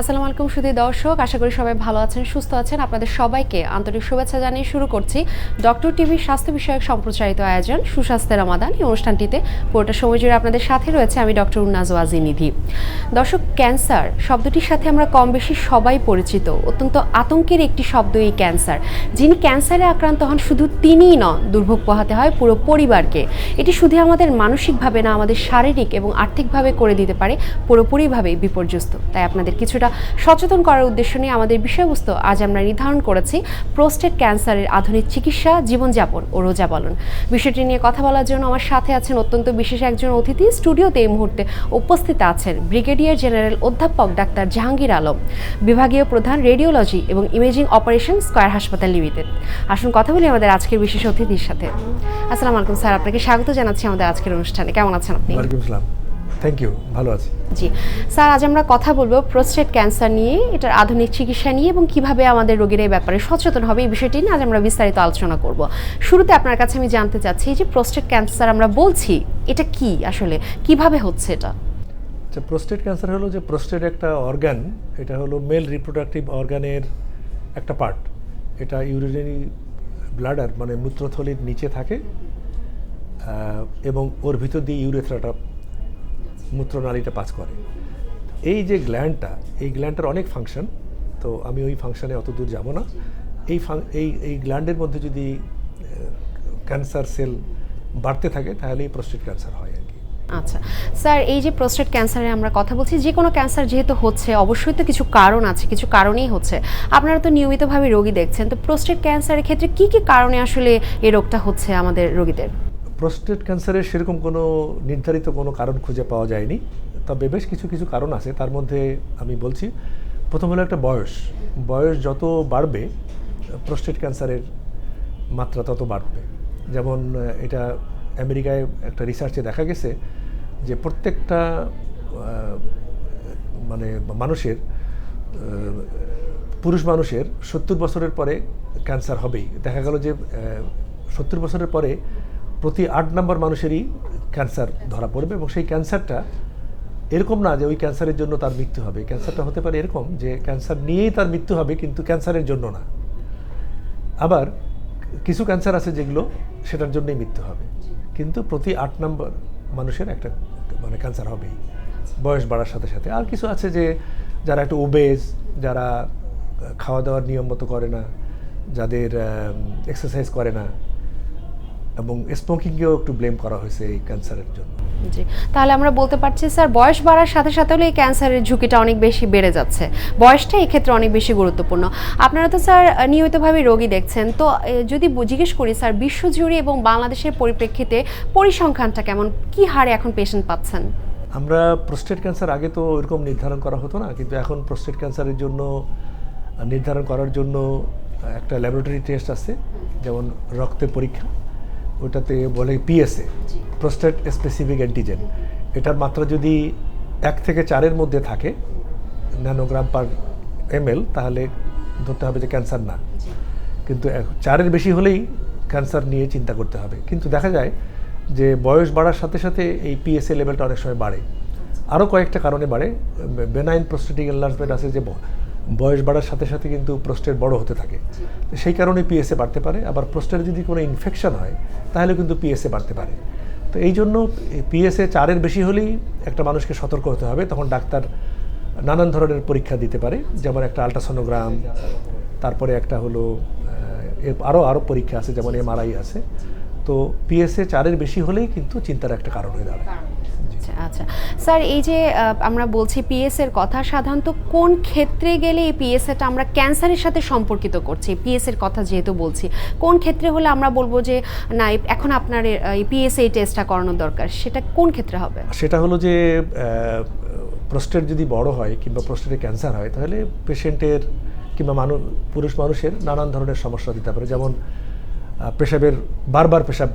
আসসালামু আলাইকুম সুধী দর্শক, আশা করি সবাই ভালো আছেন, সুস্থ আছেন। আপনাদের সবাইকে আন্তরিক শুভেচ্ছা জানিয়ে শুরু করছি ডক্টর টিভির স্বাস্থ্য বিষয়ক সম্প্রচারিত আয়োজন সুস্বাস্থ্যের আমাদান এই অনুষ্ঠানটিতে পুরোটা সময় জুড়ে আপনাদের সাথে রয়েছে আমি ডক্টর উন্নাজ ওয়াজি নিধি। দর্শক, ক্যান্সার শব্দটির সাথে আমরা কম বেশি সবাই পরিচিত। অত্যন্ত আতঙ্কের একটি শব্দ এই ক্যান্সার। যিনি ক্যান্সারে আক্রান্ত হন, শুধু তিনিই নন, দুর্ভোগ পোহাতে হয় পুরো পরিবারকে। এটি শুধু আমাদের মানসিকভাবে না, আমাদের শারীরিক এবং আর্থিকভাবে করে দিতে পারে পুরোপুরিভাবে বিপর্যস্ত। তাই আপনাদের কিছুটা সচেতন করার উদ্দেশ্য নিয়ে আমাদের বিষয়বস্তু আজ আমরা নির্ধারণ করেছি। প্রোস্টেট ক্যান্সারের আধুনিক চিকিৎসা, জীবনযাপন ও রোজা বলন বিষয়টি নিয়ে কথা বলার জন্য আমার সাথে আছেন অত্যন্ত বিশেষ একজন অতিথি। স্টুডিওতে এই মুহূর্তে উপস্থিত আছেন ব্রিগেডিয়ার জেনারেল অধ্যাপক ডাক্তার জাহাঙ্গীর আলম, বিভাগীয় প্রধান রেডিওলজি এবং ইমেজিং অপারেশন স্কয়ার হাসপাতাল লিমিটেড। আসুন কথা বলি আমাদের আজকের বিশেষ অতিথির সাথে। আসসালামু আলাইকুম স্যার, আপনাকে স্বাগত জানাচ্ছি আমাদের আজকের অনুষ্ঠানে। কেমন আছেন আপনি? থ্যাংক ইউ ভালো আছি। জি। স্যার আজ আমরা কথা বলব প্রোস্টেট ক্যান্সার নিয়ে এটার আধুনিক চিকিৎসা নিয়ে এবং কীভাবে আমাদের রোগীর এই ব্যাপারে সচেতন হবে এই বিষয়টি নিয়ে আজ আমরা বিস্তারিত আলোচনা করব। শুরুতে আপনার কাছে আমি জানতে চাচ্ছি যে প্রোস্টেট ক্যান্সার আমরা বলছি এটা কি আসলে? কীভাবে হচ্ছে এটা? আচ্ছা প্রোস্টেট ক্যান্সার হলো যে প্রোস্টেট একটা অর্গান এটা হলো মেল রিপ্রোডাক্টিভ অর্গানের একটা পার্ট। এটা ইউরিনারি ব্লাডার মানে মূত্রথলির নিচে থাকে এবং ওর ভিতর দিয়ে ইউরেথ্রাটা মূত্রনালীটা পাস করে। এই যে গ্ল্যান্ডটা এই গ্ল্যান্ডটার অনেক ফাংশন তো আমি ওই ফাংশনে অত দূর যাব না। এই ফাং- এই এই গ্ল্যান্ডের মধ্যে যদি ক্যান্সার সেল বাড়তে থাকে, তাহলে এই প্রোস্টেট ক্যান্সার হয় আর কি। আচ্ছা। স্যার, এই যে প্রোস্টেট ক্যান্সারে আমরা কথা বলছি যে কোনো ক্যান্সার যেহেতু হচ্ছে, অবশ্যই তো কিছু কারণ আছে, কিছু কারণেই হচ্ছে। আপনারা তো নিয়মিতভাবে রোগী দেখছেন, তো প্রোস্টেট ক্যান্সারের ক্ষেত্রে কি কি কারণে আসলে এই রোগটা হচ্ছে আমাদের রোগীদের? প্রোস্টেট ক্যান্সারের সেরকম কোনো নির্ধারিত কোনো কারণ খুঁজে পাওয়া যায়নি। তবে বেশ কিছু কিছু কারণ আছে। তার মধ্যে আমি বলছি, প্রথম হলো একটা বয়স। বয়স যত বাড়বে প্রোস্টেট ক্যান্সারের মাত্রা তত বাড়বে। যেমন, এটা আমেরিকায় একটা রিসার্চে দেখা গেছে যে প্রত্যেকটা মানে মানুষের পুরুষ মানুষের সত্তর বছরের পরে ক্যান্সার হবেই। দেখা গেল যে সত্তর বছরের পরে প্রতি আট নম্বর মানুষেরই ক্যান্সার ধরা পড়বে এবং সেই ক্যান্সারটা এরকম না যে ওই ক্যান্সারের জন্য তার মৃত্যু হবে। ক্যান্সারটা হতে পারে এরকম যে ক্যান্সার নিয়েই তার মৃত্যু হবে কিন্তু ক্যান্সারের জন্য না। আবার কিছু ক্যান্সার আছে যেগুলো সেটার জন্যই মৃত্যু হবে। কিন্তু প্রতি আট নম্বর মানুষের একটা মানে ক্যান্সার হবেই। বয়স বাড়ার সাথে সাথে। আর কিছু আছে যে যারা একটু ওবেজ যারা খাওয়া দাওয়ার নিয়ম মতো করে না, যাদের এক্সারসাইজ করে না এবং স্মোকিংকেও একটু ব্লেম করা হয়েছে এই ক্যান্সারের জন্য। জি তাহলে আমরা বলতে পারছি স্যার বয়স বাড়ার সাথে সাথে হলে এই ক্যান্সারের ঝুঁকিটা অনেক বেশি বেড়ে যাচ্ছে। বয়সটা এই ক্ষেত্রে অনেক বেশি গুরুত্বপূর্ণ। আপনারা তো স্যার নিয়মিতভাবে রোগী দেখছেন। তো যদি জিজ্ঞেস করি স্যার বিশ্বজুড়ে এবং বাংলাদেশের পরিপ্রেক্ষিতে পরিসংখ্যানটা কেমন? কি হারে এখন পেশেন্ট পাচ্ছেন? আমরা প্রোস্টেট ক্যান্সার আগে তো এরকম নির্ধারণ করা হতো না কিন্তু এখন প্রোস্টেট ক্যান্সারের জন্য নির্ধারণ করার জন্য একটা ল্যাবরেটরি টেস্ট আছে যেমন রক্তের পরীক্ষা। ওটাতে বলে পিএসএ প্রোস্টেট স্পেসিফিক অ্যান্টিজেন এটার মাত্রা যদি এক থেকে চারের মধ্যে থাকে ন্যানোগ্রাম পার এমএল তাহলে ধরতে হবে যে ক্যান্সার না। কিন্তু চারের বেশি হলেই ক্যান্সার নিয়ে চিন্তা করতে হবে। কিন্তু দেখা যায় যে বয়স বাড়ার সাথে সাথে এই পিএসএ লেভেলটা অনেক সময় বাড়ে। আরও কয়েকটা কারণে বাড়ে। বেনাইন প্রোস্টেটিক এনলার্জমেন্ট আছে যে বয়স বাড়ার সাথে সাথে কিন্তু প্রোস্টেট বড় হতে থাকে। তো সেই কারণে পিএসএ বাড়তে পারে। আবার প্রোস্টেটে যদি কোনো ইনফেকশন হয় তাহলে কিন্তু পিএসএ বাড়তে পারে। তো এই জন্য পিএসএ চারের বেশি হলেই একটা মানুষকে সতর্ক হতে হবে। তখন ডাক্তার নানান ধরনের পরীক্ষা দিতে পারে। যেমন একটা আলট্রাসোনোগ্রাম তারপরে একটা হলো আরও আরও পরীক্ষা আছে যেমন এমআরআই আছে। তো পিএসএ চারের বেশি হলেই কিন্তু চিন্তার একটা কারণ হয়ে দাঁড়ায়। আচ্ছা। স্যার এই যে আমরা বলছি পিএস এর কথা সাধারণত কোন ক্ষেত্রে গেলে এই পিএস এটা আমরা ক্যান্সারের সাথে সম্পর্কিত করছি? পিএস এর কথা যেহেতু বলছি কোন ক্ষেত্রে হলে আমরা বলব যে না এখন আপনার এই পিএস এই টেস্টটা করানোর দরকার সেটা কোন ক্ষেত্রে হবে? সেটা হলো যে প্রোস্টেট যদি বড় হয় কিংবা প্রোস্টেটে ক্যান্সার হয় তাহলে পেশেন্টের কিংবা মানুষ পুরুষ মানুষের নানান ধরনের সমস্যা দিতে পারে। যেমন পেশাবের বারবার পেশাব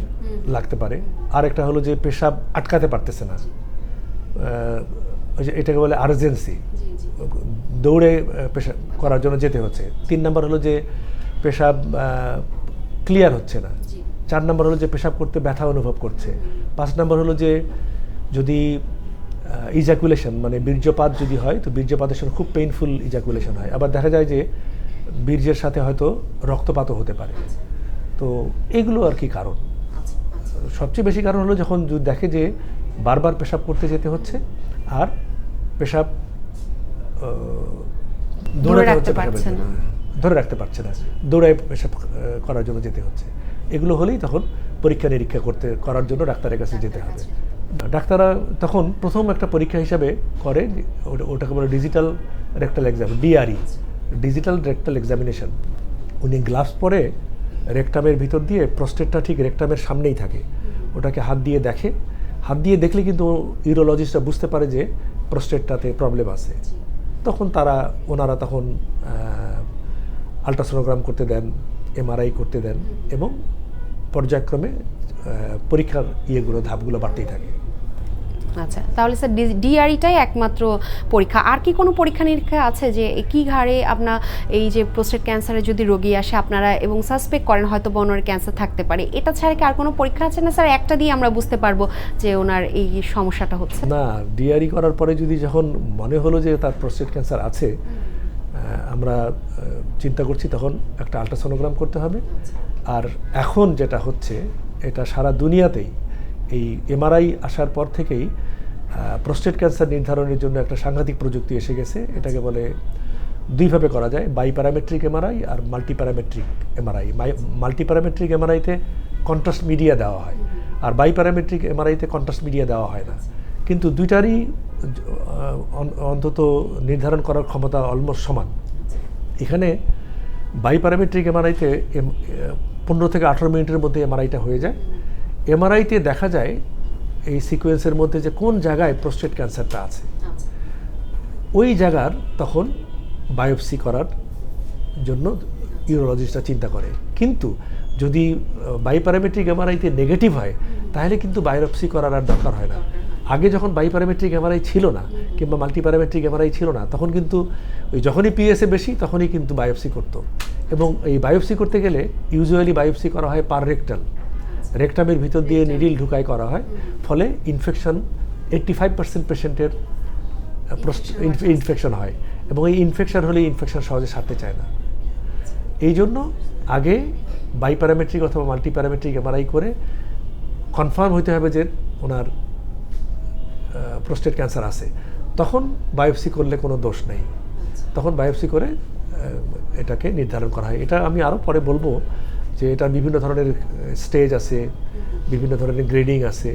লাগতে পারে। আর একটা হলো যে পেশাব আটকাতে পারতেছে না। এটাকে বলে আর্জেন্সি দৌড়ে পেশাব করার জন্য যেতে হচ্ছে। তিন নম্বর হলো যে পেশাব ক্লিয়ার হচ্ছে না। চার নম্বর হলো যে পেশাব করতে ব্যথা অনুভব করছে। পাঁচ নম্বর হলো যে যদি ইজাকুলেশন মানে বীর্যপাত যদি হয় তো বীর্যপাতের সময় খুব পেইনফুল ইজাকুলেশন হয়। আবার দেখা যায় যে বীর্যের সাথে হয়তো রক্তপাতও হতে পারে। তো এগুলো আর কি কারণ? সবচেয়ে বেশি কারণ হলো যখন দেখে যে বারবার পেশাব করতে যেতে হচ্ছে আর পেশাব ধরে রাখতে পারছে না। ধরে রাখতে পারছে না। দৌড়ায় পেশাব করার জন্য যেতে হচ্ছে। এগুলো হলেই তখন পরীক্ষা নিরীক্ষা করতে করার জন্য ডাক্তারের কাছে যেতে হবে। ডাক্তাররা তখন প্রথম একটা পরীক্ষা হিসাবে করে ওটা- ওটাকে বলে digital rectal exam DRE digital rectal examination. উনি গ্লাভস পরে রেকটামের ভিতর দিয়ে প্রস্টেটটা ঠিক রেকটামের সামনেই থাকে। ওটাকে হাত দিয়ে দেখে হাত দিয়ে দেখলে কিন্তু ইউরোলজিস্টরা বুঝতে পারে যে প্রস্টেটটাতে প্রবলেম আছে। তখন তারা ওনারা তখন আলট্রাসোনোগ্রাম করতে দেন এমআরআই করতে দেন এবং পর্যায়ক্রমে পরীক্ষার ইয়েগুলো ধাপগুলো বাড়তেই থাকে। আচ্ছা তাহলে স্যার ডিআরইটাই একমাত্র পরীক্ষা। আর কি কোনো পরীক্ষা নিরীক্ষা আছে যে কি ঘাড়ে আপনার এই যে প্রোস্টেট ক্যান্সারে যদি রোগী আসে আপনারা এবং সাসপেক্ট করেন হয়তো বনের ক্যান্সার থাকতে পারে। এটা ছাড়া কি আর কোনো পরীক্ষা আছে না স্যার একটা দিয়ে আমরা বুঝতে পারব যে ওনার এই সমস্যাটা হচ্ছে। না ডিআরই করার পরে যদি যখন মনে হলো যে তার প্রস্টেট ক্যান্সার আছে আমরা চিন্তা করছি তখন একটা আলট্রাসোনোগ্রাম করতে হবে। আর এখন যেটা হচ্ছে এটা সারা দুনিয়াতেই এই এমআরআই আসার পর থেকেই প্রস্টেট ক্যান্সার নির্ধারণের জন্য একটা সাংঘাতিক প্রযুক্তি এসে গেছে। এটাকে বলে দুইভাবে করা যায় by parametric MRI R multi parametric MRI multi parametric এমআরআইতে contrast media দেওয়া হয় আর বাই প্যারামেট্রিক এমআরআইতে কন্ট্রাস্ট মিডিয়া দেওয়া হয় না। কিন্তু দুইটারই অন্তত নির্ধারণ করার ক্ষমতা অলমোস্ট সমান। এখানে বাই প্যারামেট্রিক এমআরআইতে পনেরো থেকে আঠেরো মিনিটের মধ্যে এমআরআইটা হয়ে যায়। এমআরআইতে দেখা যায় এই সিকোয়েন্সের মধ্যে যে কোন জায়গায় প্রস্টেট ক্যান্সারটা আছে। ওই জায়গার তখন বায়োপসি করার জন্য ইউরোলজিস্টরা চিন্তা করে। কিন্তু যদি বাইপ্যারামেট্রিক এমআরআইতে নেগেটিভ হয় তাহলে কিন্তু বায়োপসি করার আর দরকার হয় না। আগে যখন বাইপ্যারামেট্রিক এমআরআই ছিল না কিংবা মাল্টিপ্যারামেট্রিক এমআরআই ছিল না তখন কিন্তু ওই যখনই পিএসএ বেশি তখনই কিন্তু বায়োপসি করতো। এবং এই বায়োপসি করতে গেলে ইউজুয়ালি বায়োপসি করা হয় পার রেক্টাল রেকটামের ভিতর দিয়ে নিডিল ঢুকাই করা হয়। ফলে ইনফেকশন এইট্টি ফাইভ পার্সেন্ট পেশেন্টের ইনফেকশন হয়। এবং এই ইনফেকশন হলে ইনফেকশন সহজে সারতে চায় না। এই জন্য আগে বাইপ্যারামেট্রিক অথবা মাল্টি প্যারামেট্রিক এমআরআই করে কনফার্ম হইতে হবে যে ওনার প্রোস্টেট ক্যান্সার আছে। তখন বায়োপসি করলে কোনো দোষ নেই। তখন বায়োপসি করে এটাকে নির্ধারণ করা হয়। এটা আমি আরও পরে বলব। যে এটার বিভিন্ন ধরনের স্টেজ আছে। বিভিন্ন ধরনের গ্রেডিং আছে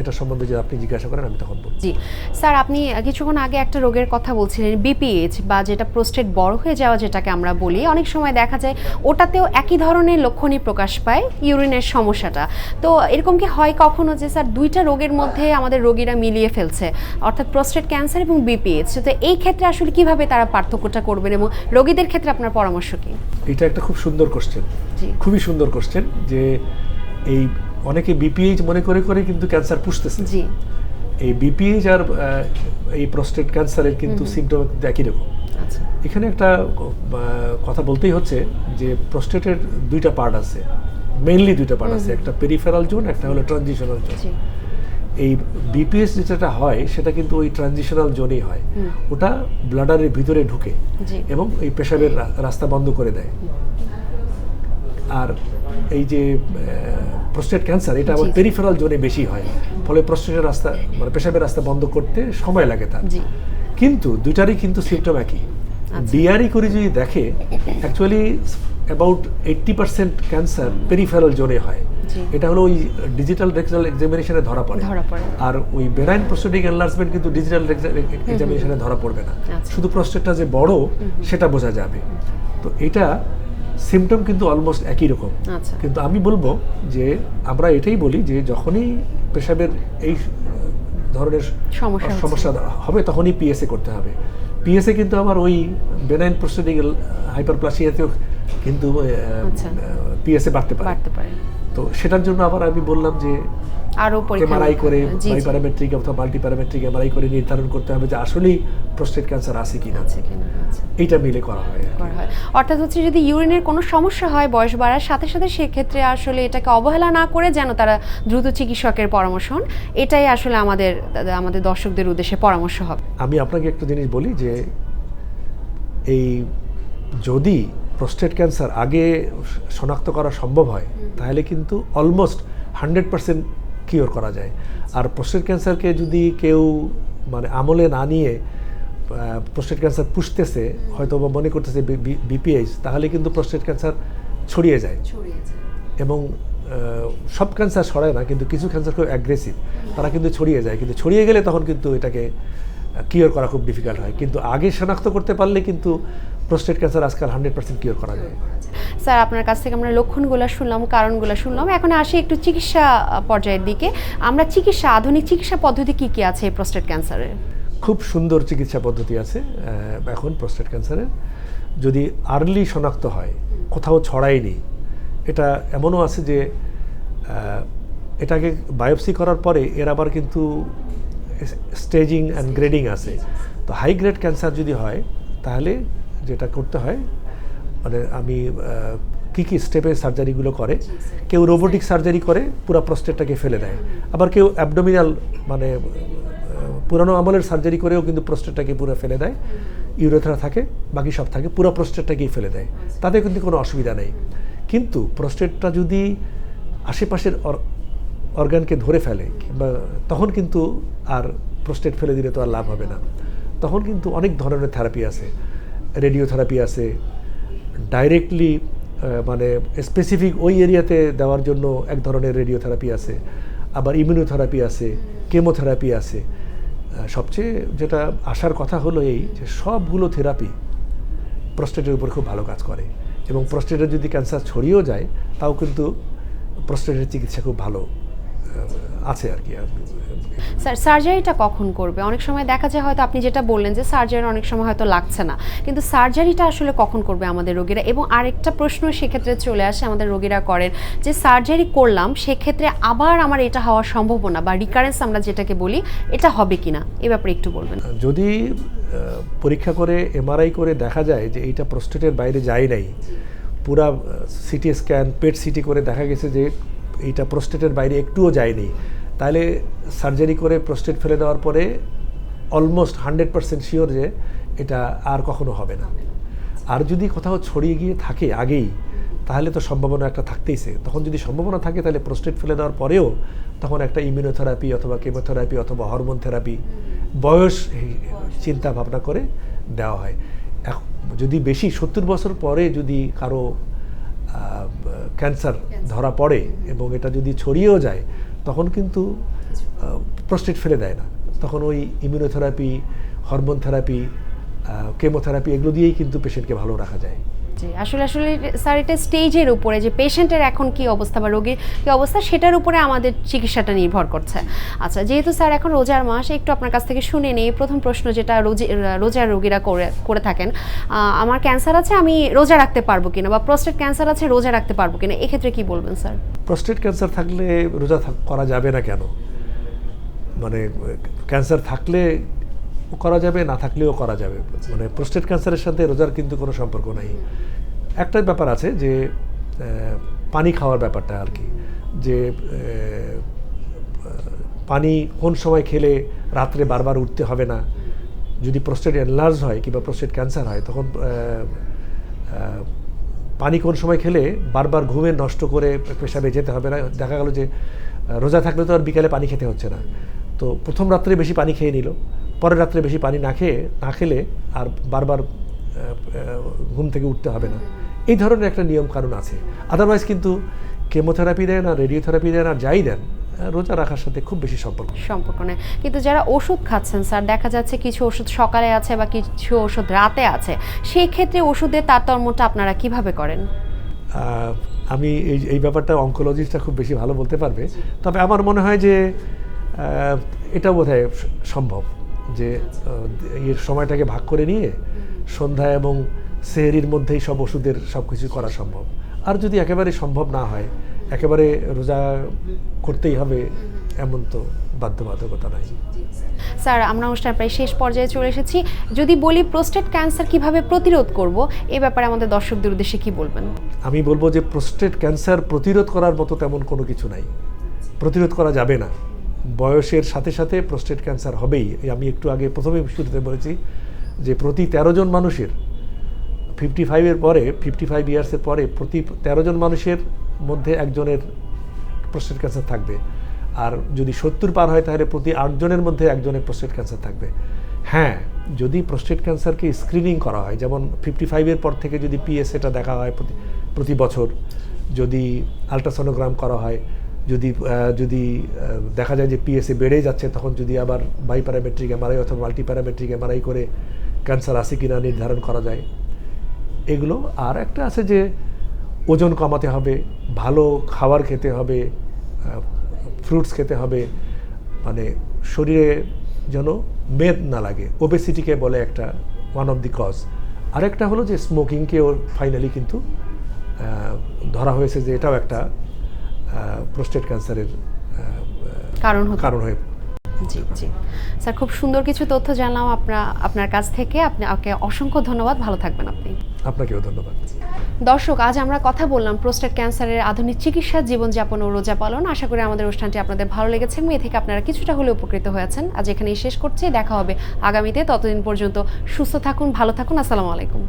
এটা সম্বন্ধে যদি আপনি জিজ্ঞাসা করেন আমি তখন বলব। জি। স্যার আপনি কিছুক্ষণ আগে একটা রোগের কথা বলছিলেন বিপিএইচ বা যেটা প্রোস্টেট বড় হয়ে যাওয়া যেটাকে আমরা বলি। অনেক সময় দেখা যায় ওটাতেও একই ধরনের লক্ষণই প্রকাশ পায় ইউরিনের সমস্যাটা। তো এরকম কি হয় কখনো যে স্যার দুইটা রোগের মধ্যে আমাদের রোগীরা মিলিয়ে ফেলছে? অর্থাৎ প্রোস্টেট ক্যান্সার এবং বিপিএইচ তো এই ক্ষেত্রে আসলে কীভাবে তারা পার্থক্যটা করবেন এবং রোগীদের ক্ষেত্রে আপনার পরামর্শ কি? এটা একটা খুব সুন্দর কোশ্চেন জি। খুবই সুন্দর কোশ্চেন যে এই অনেকে বিপিএইচ মনে করে করে কিন্তু ক্যান্সার পুষতেছে। জি। এই বিপিএইচ আর এই প্রস্টেট ক্যান্সারের কিন্তু সিমটম একই রকম। আচ্ছা। এখানে একটা কথা বলতেই হচ্ছে যে প্রস্টেটের দুইটা পার্ট আছে। মেইনলি দুইটা পার্ট আছে একটা পেরিফেরাল জোন একটা হলো ট্রানজিশনাল জোন জি। এই বিপিএস যেটা হয় সেটা কিন্তু ওই ট্রানজিশনাল জোনেই হয়। ওটা ব্লাডারের ভিতরে ঢুকে এবং এই পেশাবের রাস্তা বন্ধ করে দেয়। আর এই যে প্রস্টেট ক্যান্সার এটা আবার পেরিফেরাল জোনে বেশি হয়। ফলে প্রস্টেটের রাস্তা মানে পেশাবের রাস্তা বন্ধ করতে সময় লাগে তার। কিন্তু দুইটারই কিন্তু সিমটম একই। আচ্ছা। ডিআরই করে যদি দেখে actually about eighty percent cancer peripheral জোনে হয়। এটা হলো ওই ডিজিটাল রেক্টাল এক্সামিনেশনে ধরা পড়ে। আর ওই বেরাইন প্রস্টেটিক এনলার্জমেন্ট কিন্তু ডিজিটাল এক্সামিনেশনে ধরা পড়বে না। আচ্ছা। শুধু প্রস্টেটটা যে বড় সেটা বোঝা যাবে। তো এটা সিমটম কিন্তু অলমোস্ট একই রকম। আচ্ছা। কিন্তু আমি বলব যে আমরা এটাই বলি যে যখনই পেশাবের এই ধরনের সমস্যা হবে তখনই পিএসএ করতে হবে। পিএসএ কিন্তু আমার ওই বেনাইন প্রস্টেটিক হাইপারপ্লাসিয়াতেও কিন্তু আচ্ছা। পিএসএ পারে। বাড়তে পারে। তো সেটার জন্য আবার আমি বললাম যে আরও এমআরআই করে জি, প্যারামেট্রিক অথবা মাল্টি প্যারামেট্রিক এমআরআই করে নির্ধারণ করতে হবে যে আসলেই প্রস্টেট ক্যান্সার আছে কিনা। আছে কিনা আচ্ছা। মিলে করা হয় করা হয়। অর্থাৎ হচ্ছে যদি ইউরিনের কোনো সমস্যা হয় বয়স বাড়ার সাথে সাথে সেক্ষেত্রে আসলে এটাকে অবহেলা না করে যেন তারা দ্রুত চিকিৎসকের পরামর্শ হন এটাই আসলে আমাদের আমাদের দর্শকদের উদ্দেশ্যে পরামর্শ হবে। আমি আপনাকে একটা জিনিস বলি যে এই যদি প্রস্টেট ক্যান্সার আগে শনাক্ত করা সম্ভব হয় তাহলে কিন্তু অলমোস্ট হান্ড্রেড পার্সেন্ট কিওর করা যায়। আর প্রস্টেট ক্যান্সারকে যদি কেউ মানে আমলে না নিয়ে প্রস্টেট ক্যান্সার পুষতেছে হয়তো বা মনে করতেছে বিপিএইচ তাহলে কিন্তু প্রস্টেট ক্যান্সার ছড়িয়ে যায়। এবং সব ক্যান্সার ছড়ায় না কিন্তু কিছু ক্যান্সার খুব অ্যাগ্রেসিভ তারা কিন্তু ছড়িয়ে যায়। কিন্তু ছড়িয়ে গেলে তখন কিন্তু এটাকে কিওর করা খুব ডিফিকাল্ট হয়। কিন্তু আগে শনাক্ত করতে পারলে কিন্তু প্রস্টেট ক্যান্সার আজকাল হান্ড্রেড পার্সেন্ট কিওর করা যায়। স্যার আপনার কাছ থেকে আমরা লক্ষণগুলো শুনলাম কারণগুলো শুনলাম। এখন আসি একটু চিকিৎসা পর্যায়ের দিকে। আমরা চিকিৎসা আধুনিক চিকিৎসা পদ্ধতি কি কি আছে প্রস্টেট ক্যান্সারের খুব সুন্দর চিকিৎসা পদ্ধতি আছে এখন প্রোস্টেট ক্যান্সারের যদি আর্লি শনাক্ত হয় কোথাও ছড়ায়নি এটা এমনও আছে যে এটাকে বায়োপসি করার পরে এর আবার কিন্তু স্টেজিং অ্যান্ড গ্রেডিং আছে। তো হাই গ্রেড ক্যান্সার যদি হয় তাহলে যেটা করতে হয় মানে আমি কী কী স্টেপে সার্জারিগুলো করে কেউ রোবোটিক সার্জারি করে পুরো প্রস্টেটটাকে ফেলে দেয়। আবার কেউ অ্যাবডোমিনাল মানে পুরানো আমলের সার্জারি করেও কিন্তু প্রস্টেটটাকে পুরো ফেলে দেয়। ইউরোথেরা থাকে বাকি সব থাকে পুরো প্রস্টেটটাকেই ফেলে দেয়। তাতে কিন্তু কোনো অসুবিধা নেই। কিন্তু প্রস্টেটটা যদি আশেপাশের অর্গানকে ধরে ফেলে, কিংবা তখন কিন্তু আর প্রোস্টেট ফেলে দিলে তো আর লাভ হবে না। তখন কিন্তু অনেক ধরনের থেরাপি আছে, রেডিওথেরাপি আছে ডাইরেক্টলি মানে স্পেসিফিক ওই এরিয়াতে দেওয়ার জন্য এক ধরনের রেডিওথেরাপি আছে, আবার ইমিউনোথেরাপি আছে কেমোথেরাপি আছে। সবচেয়ে যেটা আসার কথা হলো এই যে সবগুলো থেরাপি প্রস্টেটের উপর খুব ভালো কাজ করে, এবং প্রস্টেটের যদি ক্যান্সার ছড়িয়েও যায়, তাও কিন্তু প্রস্টেটের চিকিৎসা খুব ভালো। আছে আর কি স্যার সার্জারিটা কখন করবে? অনেক সময় দেখা যায় হয়তো আপনি যেটা বললেন যে সার্জারি অনেক সময় হয়তো লাগছে না। কিন্তু সার্জারিটা আসলে কখন করবে আমাদের রোগীরা? এবং আরেকটা প্রশ্ন সেক্ষেত্রে চলে আসে আমাদের রোগীরা করেন যে সার্জারি করলাম সেক্ষেত্রে আবার আমার এটা হওয়ার সম্ভাবনা বা রিকারেন্স আমরা যেটাকে বলি এটা হবে কিনা? এ ব্যাপারে একটু বলবেন। যদি পরীক্ষা করে এমআরআই করে দেখা যায় যে এইটা প্রস্টেটের বাইরে যায় নাই পুরা সিটি স্ক্যান পেট সিটি করে দেখা গেছে যে এইটা প্রস্টেটের বাইরে একটুও যায়নি। তাহলে সার্জারি করে প্রস্টেট ফেলে দেওয়ার পরে অলমোস্ট হান্ড্রেড পার্সেন্ট শিওর যে এটা আর কখনো হবে না। আর যদি কোথাও ছড়িয়ে গিয়ে থাকে আগেই, তাহলে তো সম্ভাবনা একটা থাকতেইছে তখন যদি সম্ভাবনা থাকে, তাহলে প্রস্টেট ফেলে দেওয়ার পরেও তখন একটা ইমিউনোথেরাপি অথবা কেমোথেরাপি অথবা হরমোন থেরাপি বয়স চিন্তা ভাবনা করে দেওয়া হয়। যদি বেশি, সত্তর বছর পরে যদি কারও ক্যান্সার ধরা পড়ে এবং এটা যদি ছড়িয়েও যায় তখন কিন্তু প্রস্টেট ফেলে দেয় না। তখন ওই ইমিউনোথেরাপি হরমোন থেরাপি কেমোথেরাপি এগুলো দিয়েই কিন্তু পেশেন্টকে ভালো রাখা যায়। জি, আসলে আসলে স্যার, এটা স্টেজের উপরে যে পেশেন্টের এখন কি অবস্থা বা রোগীর কি অবস্থা, সেটার উপরে আমাদের চিকিৎসাটা নির্ভর করছে। আচ্ছা যেহেতু স্যার এখন রোজার মাস, একটু আপনার কাছ থেকে শুনে নিই। প্রথম প্রশ্ন যেটা রোজে, রোজার রোগীরা করে করে থাকেন আমার ক্যান্সার আছে, আমি রোজা রাখতে পারব কিনা বা প্রস্টেট ক্যান্সার আছে, রোজা রাখতে পারব কিনা, এক্ষেত্রে কি বলবেন স্যার? প্রস্টেট ক্যান্সার থাকলে রোজা করা যাবে না কেন? মানে ক্যান্সার থাকলে করা যাবে, না থাকলেও করা যাবে। মানে প্রোস্টেট ক্যান্সারের সাথে রোজার কিন্তু কোনো সম্পর্ক নাই। একটা ব্যাপার আছে যে পানি খাওয়ার ব্যাপারটা আর কি। যে পানি কোন সময় খেলে রাত্রে বারবার উঠতে হবে না। যদি প্রোস্টেট এনলার্জ হয় কিংবা প্রস্টেট ক্যান্সার হয়, তখন পানি কোন সময় খেলে বারবার ঘুমে নষ্ট করে পেশাবে যেতে হবে না। দেখা গেল যে, রোজা থাকলে তো আর বিকালে পানি খেতে হচ্ছে না। তো প্রথম রাত্রে বেশি পানি খেয়ে নিল। পরের রাত্রে বেশি পানি না খেয়ে না খেলে আর বারবার ঘুম থেকে উঠতে হবে না। এই ধরনের একটা নিয়ম কানুন আছে। আদারওয়াইজ কিন্তু কেমোথেরাপি দেন আর রেডিওথেরাপি দেন আর যাই দেন রোজা রাখার সাথে খুব বেশি সম্পর্ক। সম্পর্ক নেই। কিন্তু যারা ওষুধ খাচ্ছেন স্যার দেখা যাচ্ছে কিছু ওষুধ সকালে আছে বা কিছু ওষুধ রাতে আছে। সেই ক্ষেত্রে ওষুধের তারতম্যটা আপনারা কীভাবে করেন? আমি এই এই ব্যাপারটা অঙ্কোলজিস্টটা খুব বেশি ভালো বলতে পারবে। তবে আমার মনে হয় যে এটা বোধ হয় সম্ভব। যে এর সময়টাকে ভাগ করে নিয়ে সন্ধ্যা এবং সেহরির মধ্যেই সব ওষুধের সব কিছু করা সম্ভব। আর যদি একেবারে সম্ভব না হয় একেবারে রোজা করতেই হবে এমন তো বাধ্যবাধকতা নাই। স্যার আমরা অনুষ্ঠান প্রায় শেষ পর্যায়ে চলে এসেছি। যদি বলি প্রোস্টেট ক্যান্সার কীভাবে প্রতিরোধ করব এ ব্যাপারে আমাদের দর্শকদের উদ্দেশ্যে কি বলবেন? আমি বলব যে প্রোস্টেট ক্যান্সার প্রতিরোধ করার মতো তেমন কোনো কিছু নাই। প্রতিরোধ করা যাবে না। বয়সের সাথে সাথে প্রোস্টেট ক্যান্সার হবেই। আমি একটু আগে প্রথমে শুরুতে বলেছি যে প্রতি তেরো জন মানুষের ফিফটি ফাইভের পরে ফিফটি ফাইভ ইয়ার্সের পরে প্রতি তেরো জন মানুষের মধ্যে একজনের প্রোস্টেট ক্যান্সার থাকবে। আর যদি সত্তর পার হয়, তাহলে প্রতি আটজনের মধ্যে একজনের প্রোস্টেট ক্যান্সার থাকবে। হ্যাঁ যদি প্রোস্টেট ক্যান্সারকে স্ক্রিনিং করা হয়, যেমন ফিফটি ফাইভের পর থেকে যদি পিএসএটা দেখা হয় প্রতি প্রতি বছর, যদি আলট্রাসোনোগ্রাম করা হয় যদি যদি দেখা যায় যে পিএসএ বেড়ে যাচ্ছে, তখন যদি আবার বাই প্যারামেট্রিক এমআরআই অথবা মাল্টি প্যারামেট্রিক এমআরআই করে ক্যান্সার আছে কিনা নির্ধারণ করা যায়। এগুলো আর একটা আছে যে ওজন কমাতে হবে, ভালো খাবার খেতে হবে ফ্রুটস খেতে হবে মানে শরীরে যেন মেদ না লাগে। ওবেসিটিকে বলে একটা ওয়ান অফ দি কজ আরেকটা হলো যে স্মোকিংকে ওর ফাইনালি কিন্তু ধরা হয়েছে যে এটাও একটা। প্রোস্টেট ক্যান্সারের কারণ কারণ হয়ে জি জি। স্যার খুব সুন্দর কিছু তথ্য জানলাম আপনার আপনার কাছ থেকে। আপনি আপনাকে অসংখ্য ধন্যবাদ। ভালো থাকবেন আপনি। আপনাকেও ধন্যবাদ। দর্শক আজ আমরা কথা বললাম প্রোস্টেট ক্যান্সারের আধুনিক চিকিৎসা জীবনযাপন ও রোজা পালন। আশা করি আমাদের অনুষ্ঠানটি আপনাদের ভালো লেগেছে এবং এ থেকে আপনারা কিছুটা হলেও উপকৃত হয়েছেন। আজ এখানেই শেষ করছি। দেখা হবে আগামীতে। ততদিন পর্যন্ত সুস্থ থাকুন ভালো থাকুন। আসসালামু আলাইকুম।